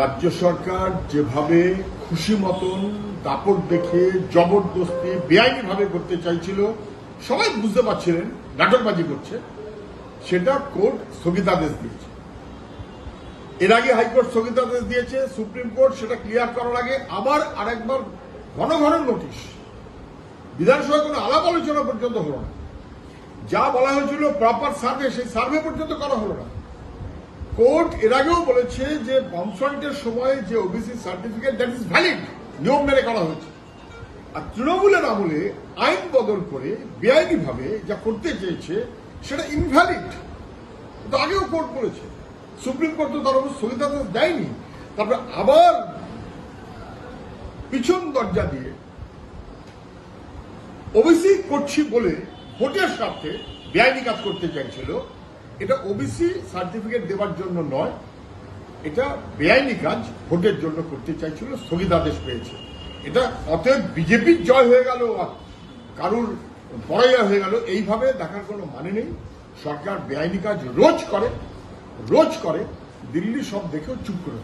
রাজ্য সরকার যেভাবে খুশি মতন দাপট দেখে জবরদস্তি, বেআইনিভাবে করতে চাইছিল, সবাই বুঝতে পারছিলেন, নাটকবাজি করছে, সেটা কোর্ট স্থগিতাদেশ দিয়েছে। এর আগে হাইকোর্ট স্থগিতাদেশ দিয়েছে, সুপ্রিম কোর্ট সেটা ক্লিয়ার করার আগে আবার আরেকবার ঘন ঘন নোটিশ। বিধানসভায় কোনো আলাপ আলোচনা পর্যন্ত হলো না। যা বলা হয়েছিল প্রপার সার্ভে সেই সার্ভে পর্যন্ত করা হলো না। কোর্ট এর আগেও বলেছে যে বংশান্টের সময় যে OBC certificate that is valid নিয়ম মেনে করা হয়েছে। আর তৃণমূলের আমলে আইন বদল করে বেআইনি ভাবে যা করতে চেয়েছে, সেটা ইনভ্যালিড আগেও কোর্ট বলেছে। সুপ্রিম কোর্ট তো তার উপর স্থগিতাদেশ দেয়নি। তারপরে আবার পিছন দরজা দিয়ে ওবিসি করছি বলে ভোটের স্বার্থে বেআইনি কাজ করতে চাইছিল এটা ওবিসি সার্টিফিকেট দেওয়ার জন্য নয়, এটা বেআইনি কাজ, ভোটের জন্য করতে চাইছিল স্থগিতাদেশ পেয়েছে এটা অতএব বিজেপির জয় হয়ে গেল কারুর পরাজয় হয়ে গেল, এইভাবে দেখার কোনো মানে নেই সরকার বেআইনি কাজ রোজ করে রোজ করে, দিল্লি সব দেখেও চুপ করে।